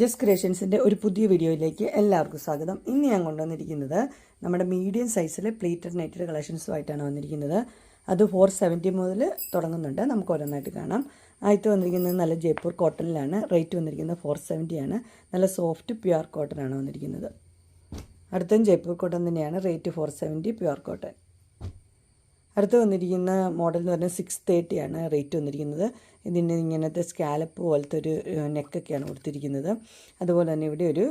Just ക്രിയേഷൻസിന്റെ ഒരു പുതിയ വീഡിയോയിലേക്ക് എല്ലാവർക്കും സ്വാഗതം. ഇന്ന് ഞാൻ കൊണ്ടുവന്നിരിക്കുന്നത് നമ്മുടെ മീഡിയം സൈസിലെ പ്ലേറ്റഡ് നെറ്റഡ് കളക്ഷൻസുമായിട്ടാണ് വന്നിരിക്കുന്നത്. അത് ഫോർ സെവന്റി മുതൽ തുടങ്ങുന്നുണ്ട്. നമുക്ക് ഓരോന്നായിട്ട് കാണാം. ആദ്യത്തെ വന്നിരിക്കുന്നത് നല്ല ജയ്പൂർ കോട്ടണിലാണ്. റേറ്റ് വന്നിരിക്കുന്നത് ഫോർ ആണ്. നല്ല സോഫ്റ്റ് പ്യുവർ കോട്ടൺ ആണ് വന്നിരിക്കുന്നത്. അടുത്തും ജയ്പൂർ കോട്ടൺ തന്നെയാണ്. Rate four seventy pure cotton അടുത്ത് വന്നിരിക്കുന്ന മോഡൽ എന്ന് പറഞ്ഞാൽ സിക്സ് തേർട്ടി ആണ് റേറ്റ് വന്നിരിക്കുന്നത്. ഇതിന് ഇങ്ങനത്തെ സ്കാലപ്പ് പോലത്തെ ഒരു നെക്കൊക്കെയാണ് കൊടുത്തിരിക്കുന്നത്. അതുപോലെ തന്നെ ഇവിടെ ഒരു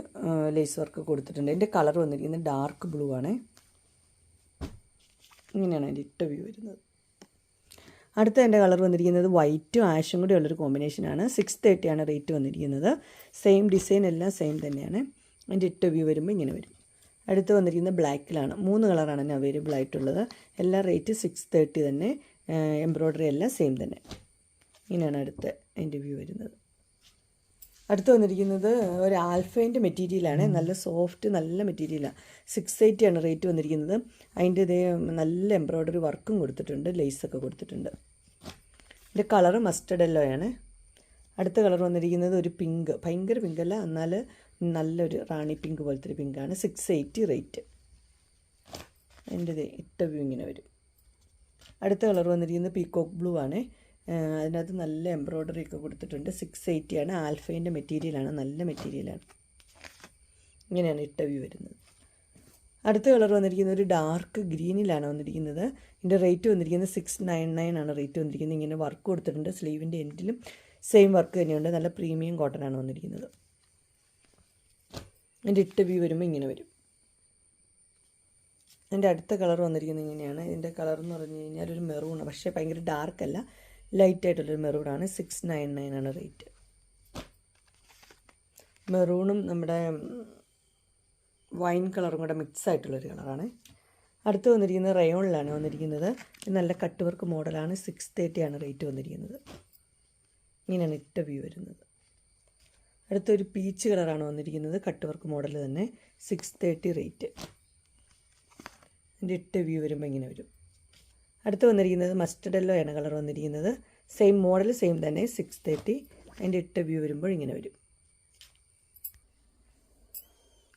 ലേസ് വർക്ക് കൊടുത്തിട്ടുണ്ട്. ഇതിന്റെ കളർ വന്നിരിക്കുന്നത് ഡാർക്ക് ബ്ലൂ ആണ്. ഇങ്ങനെയാണ് അതിന്റെ ഇട്ട വ്യൂ വരുന്നത്. അടുത്ത എന്റെ കളർ വന്നിരിക്കുന്നത് വൈറ്റും ആഷും കൂടി ഉള്ളൊരു കോമ്പിനേഷനാണ് സിക്സ് തേർട്ടിയാണ് റേറ്റ് വന്നിരിക്കുന്നത്. സെയിം ഡിസൈൻ എല്ലാം സെയിം തന്നെയാണ്. അതിന്റെ ഇട്ട വ്യൂ വരുമ്പോൾ ഇങ്ങനെ വരും. അടുത്ത് വന്നിരിക്കുന്നത് ബ്ലാക്കിലാണ്. മൂന്ന് കളറാണ് തന്നെ അവൈലബിൾ ആയിട്ടുള്ളത്. എല്ലാ റേറ്റ് സിക്സ് തേർട്ടി തന്നെ എംബ്രോയ്ഡറി എല്ലാം സെയിം തന്നെ. ഇങ്ങനെയാണ് അടുത്ത എന്റെ വ്യൂ വരുന്നത്. അടുത്ത് വന്നിരിക്കുന്നത് ഒരു ആൽഫൈന്റെ മെറ്റീരിയലാണ് നല്ല സോഫ്റ്റ് നല്ല മെറ്റീരിയലാണ് സിക്സ് എയ്റ്റി ആണ് റേറ്റ് വന്നിരിക്കുന്നത്. അതിന്റെ ഇതേ നല്ല എംബ്രോയ്ഡറി വർക്കും കൊടുത്തിട്ടുണ്ട് ലേസൊക്കെ കൊടുത്തിട്ടുണ്ട്. ഇതിന്റെ കളറ് മസ്റ്റർഡ് യെല്ലോ ആണ്. അടുത്ത കളർ വന്നിരിക്കുന്നത് ഒരു പിങ്ക് ഭയങ്കര പിങ്കല്ല എന്നാൽ നല്ലൊരു റാണി പിങ്ക് പോലത്തെ ഒരു പിങ്കാണ്. സിക്സ് എയ്റ്റി റേറ്റ് എന്റെ ഇട്ട വ്യൂ ഇങ്ങനെ വരും. അടുത്ത കളർ വന്നിരിക്കുന്നത് പീക്കോക്ക് ബ്ലൂ ആണ്. അതിനകത്ത് നല്ല എംബ്രോയ്ഡറി ഒക്കെ കൊടുത്തിട്ടുണ്ട്. സിക്സ് എയ്റ്റി ആണ്. ആൽഫൈന്റെ മെറ്റീരിയലാണ് നല്ല മെറ്റീരിയലാണ് ഇങ്ങനെയാണ് ഇട്ട വ്യൂ വരുന്നത്. അടുത്ത കളർ വന്നിരിക്കുന്നത് ഒരു ഡാർക്ക് ഗ്രീനിലാണ് വന്നിരിക്കുന്നത്. ഇതിന്റെ റേറ്റ് വന്നിരിക്കുന്നത് സിക്സ് നയൻ നയൻ ആണ്. റേറ്റ് വന്നിരിക്കുന്നത്. ഇങ്ങനെ വർക്ക് കൊടുത്തിട്ടുണ്ട്. സ്ലീവിന്റെ എൻഡിലും സെയിം വർക്ക് തന്നെയുണ്ട്. നല്ല പ്രീമിയം കോട്ടൺ ആണ് വന്നിരിക്കുന്നത്. എന്റെ ഇട്ട വ്യൂ വരുമ്പോൾ ഇങ്ങനെ വരും. എന്റെ അടുത്ത കളർ വന്നിരിക്കുന്നത് ഇങ്ങനെയാണ്. ഇതിന്റെ കളർ എന്ന് പറഞ്ഞു കഴിഞ്ഞാൽ ഒരു മെറൂണാണ് പക്ഷേ ഭയങ്കര ഡാർക്ക് അല്ല. ലൈറ്റ് ആയിട്ടുള്ളൊരു മെറൂണാണ് സിക്സ് നയൻ നയൻ ആണ് റേറ്റ് മെറൂണും നമ്മുടെ വൈൻ കളറും കൂടെ മിക്സ് ആയിട്ടുള്ളൊരു കളറാണ് അടുത്ത് വന്നിരിക്കുന്നത് റയോണിലാണ് വന്നിരിക്കുന്നത്. നല്ല കട്ട് വർക്ക് മോഡലാണ് സിക്സ് തേർട്ടിയാണ് റേറ്റ് വന്നിരിക്കുന്നത്. ഇങ്ങനെയാണ് ഇട്ട വ്യൂ വരുന്നത്. അടുത്തൊരു പീച്ച് കളറാണ് വന്നിരിക്കുന്നത്. കട്ട് വർക്ക് മോഡൽ തന്നെ. സിക്സ് തേർട്ടി റേറ്റ് അതിന്റെ എട്ട് വ്യൂ വരുമ്പോൾ ഇങ്ങനെ വരും. അടുത്ത് വന്നിരിക്കുന്നത് മസ്റ്റർഡ് എല്ലോ ആണ് കളർ വന്നിരിക്കുന്നത്. സെയിം മോഡൽ സെയിം തന്നെ. സിക്സ് തേർട്ടി അതിന്റെ എട്ട് വ്യൂ വരുമ്പോൾ ഇങ്ങനെ വരും.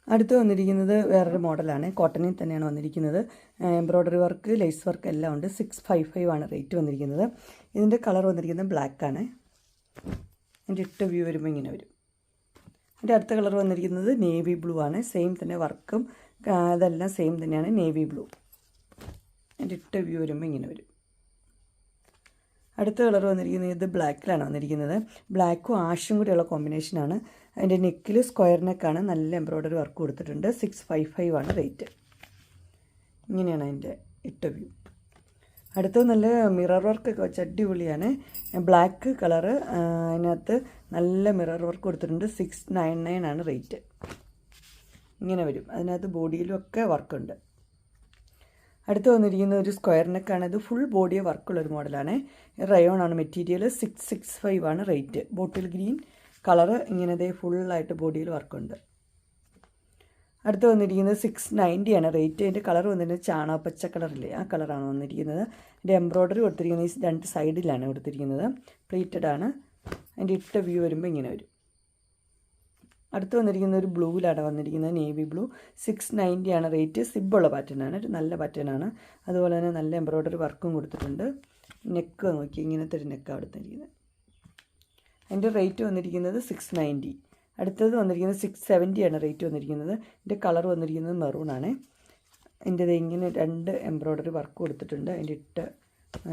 അടുത്ത് വന്നിരിക്കുന്നത് വേറൊരു മോഡലാണ് കോട്ടണിൽ തന്നെയാണ് വന്നിരിക്കുന്നത്. എംബ്രോയ്ഡറി വർക്ക് ലേസ് വർക്ക് എല്ലാം ഉണ്ട്. സിക്സ് ഫൈവ് ഫൈവ് ആണ് റേറ്റ് വന്നിരിക്കുന്നത്. ഇതിന്റെ കളർ വന്നിരിക്കുന്നത് ബ്ലാക്കാണ് അതിന്റെ എട്ട് വ്യൂ വരുമ്പോൾ ഇങ്ങനെ വരും. എന്റെ അടുത്ത കളർ വന്നിരിക്കുന്നത് നേവി ബ്ലൂ ആണ്. സെയിം തന്നെ വർക്കും. അതെല്ലാം സെയിം തന്നെയാണ് നേവി ബ്ലൂ. എന്റെ ഇട്ട വ്യൂ വരുമ്പോൾ ഇങ്ങനെ വരും. അടുത്ത കളർ വന്നിരിക്കുന്നത് ഇത് ബ്ലാക്കിലാണ് വന്നിരിക്കുന്നത്. ബ്ലാക്കും ആഷും കൂടിയുള്ള കോമ്പിനേഷനാണ് അതിന്റെ നെക്കിൽ സ്ക്വയർ നെക്കാണ് നല്ല എംബ്രോയ്ഡറി വർക്ക് കൊടുത്തിട്ടുണ്ട്. സിക്സ് ഫൈവ് ഫൈവ് ആണ് റേറ്റ് ഇങ്ങനെയാണ് അതിന്റെ ഇട്ട വ്യൂ അടുത്തത് നല്ല മിറർ വർക്കൊക്കെ വെച്ച് അടിപൊളിയാണ്. ബ്ലാക്ക് കളറ് അതിനകത്ത് നല്ല മിറർ വർക്ക് കൊടുത്തിട്ടുണ്ട്. സിക്സ് നയൻ നയൻ ആണ് റേറ്റ് ഇങ്ങനെ വരും. അതിനകത്ത് ബോഡിയിലും ഒക്കെ വർക്കുണ്ട് അടുത്ത് വന്നിരിക്കുന്ന ഒരു സ്ക്വയർ നെക്കാണ് ഇത് ഫുൾ ബോഡിയെ വർക്കുള്ളൊരു മോഡലാണ് റയോൺ ആണ്. മെറ്റീരിയൽ സിക്സ് സിക്സ് ഫൈവ് ആണ് റേറ്റ് ബോട്ടിൽ ഗ്രീൻ കളറ് ഇങ്ങനത്തെ ഫുള്ളായിട്ട് ബോഡിയിൽ വർക്കുണ്ട് അടുത്ത് വന്നിരിക്കുന്നത് സിക്സ് നയന്റിയാണ് റേറ്റ് അതിന്റെ കളർ വന്നിട്ട് പച്ച കളറില്ലേ ആ കളറാണ് വന്നിരിക്കുന്നത്. അതിന്റെ എംബ്രോയ്ഡറി കൊടുത്തിരിക്കുന്നത് ഈ രണ്ട് സൈഡിലാണ് കൊടുത്തിരിക്കുന്നത്. പ്ലീറ്റഡ് ആണ്. അതിന്റെ ഇട്ട വ്യൂ വരുമ്പോൾ ഇങ്ങനെ വരും. അടുത്ത് വന്നിരിക്കുന്ന ഒരു ബ്ലൂവിലാണ് വന്നിരിക്കുന്നത് നേവി ബ്ലൂ സിക്സ് നയന്റിയാണ് റേറ്റ് സിബുള്ള പാറ്റേൺ ആണ്. ഒരു നല്ല പാറ്റേൺ ആണ്. അതുപോലെ തന്നെ നല്ല എംബ്രോയ്ഡറി വർക്കും കൊടുത്തിട്ടുണ്ട്. നെക്ക് നോക്കി. ഇങ്ങനത്തെ ഒരു നെക്കാണ് കൊടുത്തിരിക്കുന്നത്. അതിന്റെ റേറ്റ് വന്നിരിക്കുന്നത് സിക്സ് നയന്റി അടുത്തത് വന്നിരിക്കുന്നത് സിക്സ് സെവന്റിയാണ് റേറ്റ് വന്നിരിക്കുന്നത്. ഇതിന്റെ കളർ വന്നിരിക്കുന്നത് മെറൂൺ ആണ്. അതിന്റെ ഇങ്ങനെ രണ്ട് എംബ്രോയ്ഡറി വർക്ക് കൊടുത്തിട്ടുണ്ട്. അതിന്റെ ഇട്ട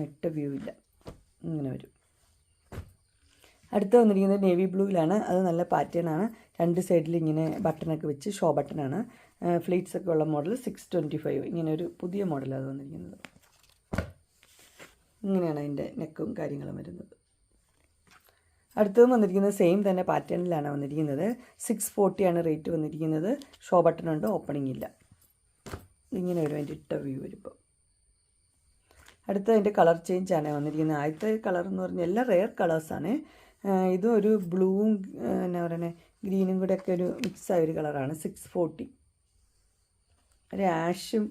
ഇട്ട വ്യൂ ഇല്ല. ഇങ്ങനെ വരും. അടുത്ത് വന്നിരിക്കുന്നത് നേവി ബ്ലൂവിലാണ് അത് നല്ല പാറ്റേൺ ആണ്. രണ്ട് സൈഡിൽ ഇങ്ങനെ ബട്ടണൊക്കെ വെച്ച് ഷോ ബട്ടണാണ് ഫ്ലീറ്റ്സ് ഒക്കെ ഉള്ള മോഡൽ സിക്സ് ട്വന്റി ഫൈവ് ഇങ്ങനെ ഒരു പുതിയ മോഡലാണ് വന്നിരിക്കുന്നത്. ഇങ്ങനെയാണ് അതിന്റെ നെക്കും കാര്യങ്ങളും വരുന്നത്. അടുത്തതും വന്നിരിക്കുന്നത് സെയിം തന്നെ പാറ്റേണിലാണ് വന്നിരിക്കുന്നത്. സിക്സ് ഫോർട്ടിയാണ് റേറ്റ് വന്നിരിക്കുന്നത്. ഷോ ബട്ടൺ ഉണ്ട്? ഓപ്പണിംഗ് ഇല്ല. ഇങ്ങനെ ഒരു ഇട്ട വ്യൂ വരുമ്പോൾ അടുത്ത അതിന്റെ കളർ ചേഞ്ച് ആണ് വന്നിരിക്കുന്നത്. ആദ്യത്തെ കളർ എന്ന് പറഞ്ഞാൽ എല്ലാം റെയർ കളേഴ്സാണ് ഇതും ഒരു ബ്ലൂവും എന്നാ പറയുന്നത് ഗ്രീനും കൂടെ ഒക്കെ ഒരു മിക്സായ ഒരു കളറാണ് സിക്സ് ഫോർട്ടി ഒരു ആഷും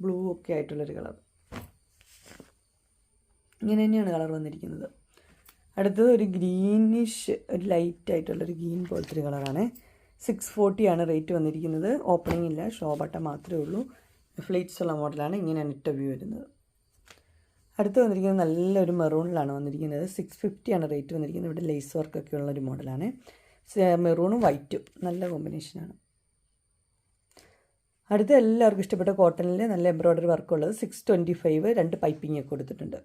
ബ്ലൂവും ഒക്കെ ആയിട്ടുള്ളൊരു കളർ ഇങ്ങനെ തന്നെയാണ് കളർ വന്നിരിക്കുന്നത്. അടുത്തത് ഒരു ഗ്രീനിഷ് ഒരു ലൈറ്റ് ആയിട്ടുള്ള ഒരു ഗ്രീൻ പോലത്തെ ഒരു കളറാണ്. സിക്സ് ഫോർട്ടിയാണ് റേറ്റ് വന്നിരിക്കുന്നത്. ഓപ്പണിംഗ് ഇല്ല ഷോ ബട്ടൺ മാത്രമേ ഉള്ളൂ. ഫ്ലീറ്റ്സ് ഉള്ള മോഡലാണ് ഇങ്ങനെയാണ് വ്യൂ വരുന്നത്. അടുത്ത് വന്നിരിക്കുന്നത് നല്ലൊരു മെറൂണിലാണ് വന്നിരിക്കുന്നത്. സിക്സ് ഫിഫ്റ്റിയാണ് റേറ്റ് വന്നിരിക്കുന്നത്. ഇവിടെ ലേസ് വർക്കൊക്കെ ഉള്ളൊരു മോഡലാണ് മെറൂണും വൈറ്റും നല്ല കോമ്പിനേഷനാണ് അടുത്ത എല്ലാവർക്കും ഇഷ്ടപ്പെട്ട കോട്ടണിൽ നല്ല എംബ്രോയ്ഡറി വർക്കുള്ളത് സിക്സ് ട്വന്റി ഫൈവ് രണ്ട് പൈപ്പിംഗ് ഒക്കെ കൊടുത്തിട്ടുണ്ട്.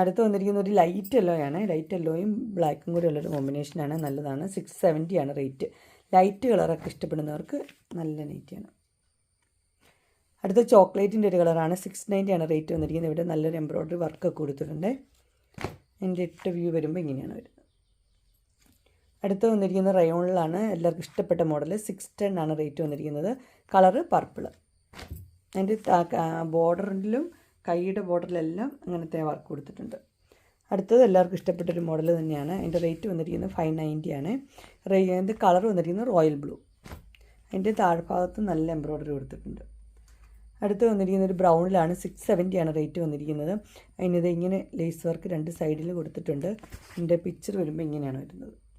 അടുത്ത് വന്നിരിക്കുന്ന ഒരു ലൈറ്റ് യെല്ലോ ആണ്. ലൈറ്റ് യെല്ലോയും ബ്ലാക്കും കൂടി ഉള്ളൊരു കോമ്പിനേഷനാണ് നല്ലതാണ്. സിക്സ് സെവന്റിയാണ് റേറ്റ് ലൈറ്റ് കളറൊക്കെ ഇഷ്ടപ്പെടുന്നവർക്ക് നല്ല നൈറ്റിയാണ് അടുത്ത ചോക്ലേറ്റിന്റെ ഒരു കളറാണ് സിക്സ് നയന്റിയാണ് റേറ്റ് വന്നിരിക്കുന്നത്. ഇവിടെ നല്ലൊരു എംബ്രോയ്ഡറി വർക്കൊക്കെ കൊടുത്തിട്ടുണ്ട്. എന്റെ ഇട്ട വ്യൂ വരുമ്പോൾ ഇങ്ങനെയാണ് വരുന്നത്. അടുത്ത് വന്നിരിക്കുന്ന റയോണിലാണ് എല്ലാവർക്കും ഇഷ്ടപ്പെട്ട മോഡൽ സിക്സ് ടെൻ ആണ് റേറ്റ് വന്നിരിക്കുന്നത്. കളറ് പർപ്പിൾ അതിന്റെ ബോർഡറിലും കൈയുടെ ബോർഡറിലെല്ലാം അങ്ങനത്തെ വർക്ക് കൊടുത്തിട്ടുണ്ട്. അടുത്തത് എല്ലാവർക്കും ഇഷ്ടപ്പെട്ടൊരു മോഡൽ തന്നെയാണ്. അതിന്റെ റേറ്റ് വന്നിരിക്കുന്നത് ഫൈവ് നയന്റി ആണ്. അതിന്റെ കളർ വന്നിരിക്കുന്നത് റോയൽ ബ്ലൂ. അതിന്റെ താഴ്ഭാഗത്ത് നല്ല എംബ്രോയ്ഡറി കൊടുത്തിട്ടുണ്ട്. അടുത്ത് വന്നിരിക്കുന്ന ഒരു ബ്രൗണിലാണ്. സിക്സ് സെവന്റിയാണ് റേറ്റ് വന്നിരിക്കുന്നത്. അതിനിത് ഇങ്ങനെ ലേസ് വർക്ക് രണ്ട് സൈഡിൽ കൊടുത്തിട്ടുണ്ട്. ഇതിന്റെ പിക്ചർ വരുമ്പോൾ ഇങ്ങനെയാണ് വരുന്നത്.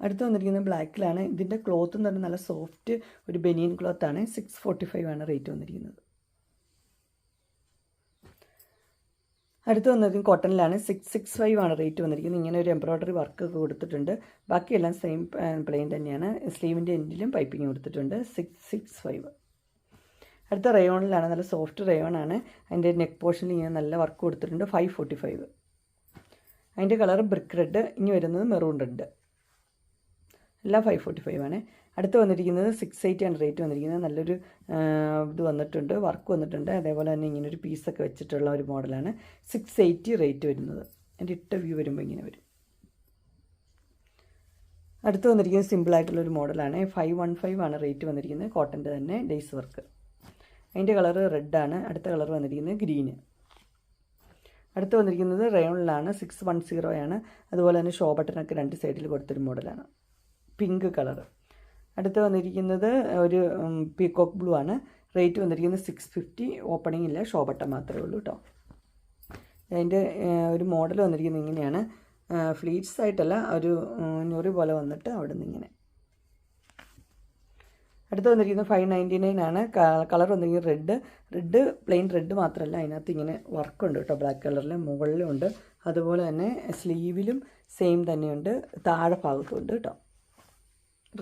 അടുത്ത് വന്നിരിക്കുന്നത് ബ്ലാക്കിലാണ്. ഇതിന്റെ ക്ലോത്ത് എന്ന് പറഞ്ഞാൽ നല്ല സോഫ്റ്റ് ഒരു ബനിയൻ ക്ലോത്താണ് സിക്സ് ഫോർട്ടി ഫൈവ് ആണ് റേറ്റ് വന്നിരിക്കുന്നത്. അടുത്ത് വന്നിരിക്കുന്നത് കോട്ടണിലാണ്. സിക്സ് സിക്സ് ഫൈവ് ആണ് റേറ്റ് വന്നിരിക്കുന്നത്. ഇങ്ങനെ ഒരു എംബ്രോയ്ഡറി വർക്ക് ഒക്കെ കൊടുത്തിട്ടുണ്ട്. ബാക്കിയെല്ലാം സെയിം പ്ലെയിൻ തന്നെയാണ്. സ്ലീവിന്റെ എൻഡിലും പൈപ്പിംഗ് കൊടുത്തിട്ടുണ്ട്. സിക്സ് സിക്സ് ഫൈവ് അടുത്ത റയോണിലാണ് നല്ല സോഫ്റ്റ് റയോൺ ആണ്. അതിന്റെ നെക്ക് പോർഷനിൽ ഇങ്ങനെ നല്ല വർക്ക് കൊടുത്തിട്ടുണ്ട്. ഫൈവ് ഫോർട്ടി ഫൈവ് അതിന്റെ കളർ ബ്രിക്ക് റെഡ് ഇനി വരുന്നത് മെറൂൺ റെഡ് എല്ലാം ഫൈവ് ഫോർട്ടി ഫൈവ് ആണ്. അടുത്ത് വന്നിരിക്കുന്നത് സിക്സ് എയ്റ്റി ആണ് റേറ്റ് വന്നിരിക്കുന്നത്. നല്ലൊരു ഇത് വന്നിട്ടുണ്ട് വർക്ക് വന്നിട്ടുണ്ട്. അതേപോലെ തന്നെ ഇങ്ങനെ ഒരു പീസൊക്കെ വെച്ചിട്ടുള്ള ഒരു മോഡലാണ് സിക്സ് എയ്റ്റി റേറ്റ് വരുന്നത്. എന്റെ ഇട്ട വ്യൂ വരുമ്പോൾ ഇങ്ങനെ വരും. അടുത്ത് വന്നിരിക്കുന്നത് സിമ്പിളായിട്ടുള്ളൊരു മോഡലാണ്. ഫൈവ് വൺ ഫൈവ് ആണ് റേറ്റ് വന്നിരിക്കുന്നത്. കോട്ടന്റെ തന്നെ ഡേയ്സ് വർക്ക് അതിന്റെ കളർ റെഡാണ് അടുത്ത കളർ വന്നിരിക്കുന്നത് ഗ്രീന് അടുത്ത് വന്നിരിക്കുന്നത് റയോണിലാണ് സിക്സ് വൺ സീറോ ആണ്. അതുപോലെ തന്നെ ഷോ ബട്ടനൊക്കെ രണ്ട് സൈഡിൽ കൊടുത്തൊരു മോഡലാണ്. പിങ്ക് കളർ അടുത്ത് വന്നിരിക്കുന്നത് ഒരു പീകോക്ക് ബ്ലൂ ആണ്. റേറ്റ് വന്നിരിക്കുന്നത് സിക്സ് ഫിഫ്റ്റി ഓപ്പണിംഗ് ഇല്ല ഷോ ബട്ടൺ മാത്രമേ ഉള്ളൂ കേട്ടോ അതിന്റെ ഒരു മോഡൽ വന്നിരിക്കുന്നത് ഇങ്ങനെയാണ്. ഫ്ലീറ്റ്സ് ആയിട്ടല്ല ഒരു ഞൊറി പോലെ വന്നിട്ട് അവിടെ നിന്ന് ഇങ്ങനെ. അടുത്ത് വന്നിരിക്കുന്നത് ഫൈവ് നയന്റി നയൻ ആണ്. കളർ വന്നിരിക്കുന്നത് റെഡ് റെഡ് പ്ലെയിൻ റെഡ് മാത്രമല്ല അതിനകത്ത് ഇങ്ങനെ വർക്കുണ്ട് കേട്ടോ ബ്ലാക്ക് കളറിൽ മുകളിലും ഉണ്ട്. അതുപോലെ തന്നെ സ്ലീവിലും സെയിം തന്നെയുണ്ട്. താഴെ ഭാഗത്തും ഉണ്ട് കേട്ടോ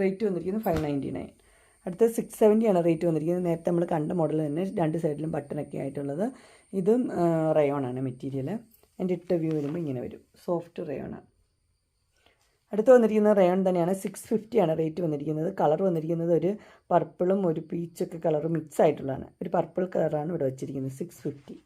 റേറ്റ് വന്നിരിക്കുന്നത് ഫൈവ് നയന്റി നയൻ അടുത്ത സിക്സ് സെവന്റിയാണ് റേറ്റ് വന്നിരിക്കുന്നത്. നേരത്തെ നമ്മൾ കണ്ട മോഡൽ തന്നെ രണ്ട് സൈഡിലും ബട്ടണൊക്കെ ആയിട്ടുള്ളത്. ഇതും റയോൺ ആണ് മെറ്റീരിയൽ എന്റെ ഇട്ട വ്യൂ വരുമ്പോൾ ഇങ്ങനെ വരും. സോഫ്റ്റ് റയോൺ ആണ്. അടുത്ത് വന്നിരിക്കുന്ന റയോൺ തന്നെയാണ് സിക്സ് ഫിഫ്റ്റിയാണ് റേറ്റ് വന്നിരിക്കുന്നത്. കളർ വന്നിരിക്കുന്നത് ഒരു പർപ്പിളും ഒരു പീച്ചൊക്കെ കളറും മിക്സ് ആയിട്ടുള്ളതാണ്. ഒരു പർപ്പിൾ കളറാണ് ഇവിടെ വെച്ചിരിക്കുന്നത് സിക്സ് ഫിഫ്റ്റി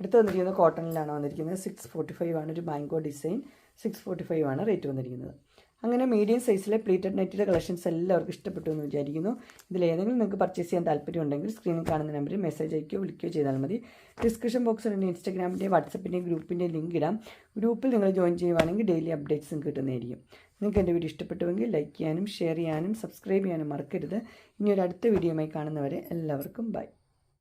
അടുത്ത് വന്നിരിക്കുന്നത് കോട്ടണിലാണ് വന്നിരിക്കുന്നത്. സിക്സ് ഫോർട്ടി ഫൈവ് ആണ് ഒരു mango design six forty five ആണ് റേറ്റ് വന്നിരിക്കുന്നത്. അങ്ങനെ മീഡിയം സൈസിലെ പ്ലീറ്റഡ് നെറ്റിലെ കളക്ഷൻസ് എല്ലാവർക്കും ഇഷ്ടപ്പെട്ടു എന്ന് വിചാരിക്കുന്നു. ഇതിൽ ഏതെങ്കിലും നിങ്ങൾക്ക് പർച്ചേസ് ചെയ്യാൻ താല്പര്യമുണ്ടെങ്കിൽ സ്ക്രീനിൽ കാണുന്ന നമ്പറിൽ മെസ്സേജ് അയക്കുകയോ വിളിക്കുകയോ ചെയ്താൽ മതി. ഡിസ്ക്രിപ്ഷൻ ബോക്സിൽ ഇൻസ്റ്റാഗ്രാമിന്റെ വാട്സപ്പിന്റെയും ഗ്രൂപ്പിന്റെ ലിങ്ക് ഇടാം. ഗ്രൂപ്പിൽ നിങ്ങൾ ജോയിൻ ചെയ്യുവാണെങ്കിൽ ഡെയിലി അപ്ഡേറ്റ്സും കിട്ടുന്നതായിരിക്കും. നിങ്ങൾക്ക് എന്റെ വീഡിയോ ഇഷ്ടപ്പെട്ടുവെങ്കിൽ ലൈക്ക് ചെയ്യാനും ഷെയർ ചെയ്യാനും സബ്സ്ക്രൈബ് ചെയ്യാനും മറക്കരുത്. ഇനി ഒരു അടുത്ത വീഡിയോയുമായി കാണുന്നവരെ എല്ലാവർക്കും ബൈ